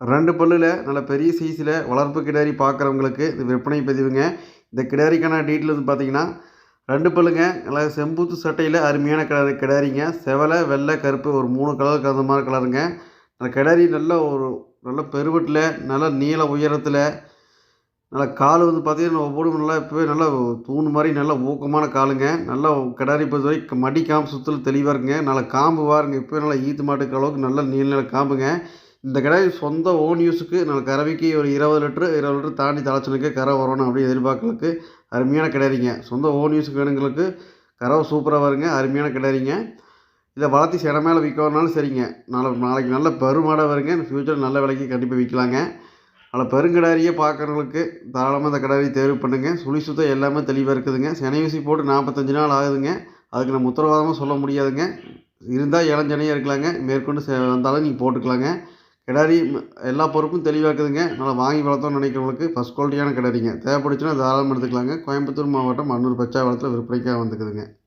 ரெண்டு பல்லில் நல்ல பெரிய சைஸில் வளர்ப்பு கிடாரி பார்க்குறவங்களுக்கு இது விற்பனை பதிவுங்க. இந்த கிடாரிக்கான டீட்டெயில் வந்து பார்த்தீங்கன்னா ரெண்டு பல்லுங்க நல்லா செம்பூத்து சட்டையில் அருமையான கலர் கிடாரிங்க. செவலை வெள்ளை கருப்பு ஒரு மூணு கலர் கலந்த மாதிரி கலருங்க. அந்த கிடாரி நல்ல ஒரு நல்ல பெருவட்டில் நல்ல நீள உயரத்தில் நல்லா கால் வந்து பார்த்திங்கன்னா ஒவ்வொரு நல்லா இப்போவே நல்லா தூண் மாதிரி நல்ல ஊக்கமான காலுங்க. நல்லா கிடாரி பொறுத்த வரைக்கும் மடி காம்பு சுத்தல் தெளிவாக இருக்குங்க. நல்லா காம்பு வாருங்க. இப்போ நல்லா ஈத்து மாட்டுக்கு அளவுக்கு நல்ல நீள நீள காம்புங்க. இந்த கிடாரி சொந்த ஓன் யூஸுக்கு நான் கறவைக்கு ஒரு இருபது லிட்ரு இருபது லிட்ரு தாண்டி தலைச்சனுக்கு கரை வரணும் அப்படின்னு எதிர்பார்க்கலுக்கு அருமையான கிடையாதுங்க சொந்த ஓன் யூஸுக்கு வேணுங்களுக்கு கறவை சூப்பராக வருங்க அருமையான கிடையாதுங்க இதை வளர்த்தி சில மேலே விற்கணுனாலும் சரிங்க. நாளை நாளைக்கு நல்ல பெருமாடாக வருங்க. ஃப்யூச்சர் நல்ல விலைக்கு கண்டிப்பாக விற்கலாங்க. அதில் பெருங்கிடாரியே பார்க்குறவங்களுக்கு தாராளமாக இந்த கிடாரி தேர்வு பண்ணுங்கள் சுழி சுத்தம் எல்லாமே தெளிவாக இருக்குதுங்க. செனை ஊசி போட்டு நாற்பத்தஞ்சு நாள் ஆகுதுங்க. அதுக்கு நம்ம உத்தரவாதமாக சொல்ல முடியாதுங்க. இருந்தால் இளஞ்சனையாக இருக்கலாங்க. மேற்கொண்டு வந்தாலும் நீங்கள் போட்டுக்கலாங்க. கிடாரி ம- எல்லா பொறுப்பும் தெளிவாக இருக்குதுங்க நல்லா வாங்கி வளர்த்தோம்னு நினைக்கிறவங்களுக்கு ஃபஸ்ட் குவாலிட்டியான கிடாரிங்க. தேவைப்பட்டுச்சுன்னா தாராளமாக எடுத்துக்கலாங்க. கோயம்புத்தூர் மாவட்டம் அன்னூர் பச்சாவளத்தில் விற்பனைக்காக வந்துக்குதுங்க.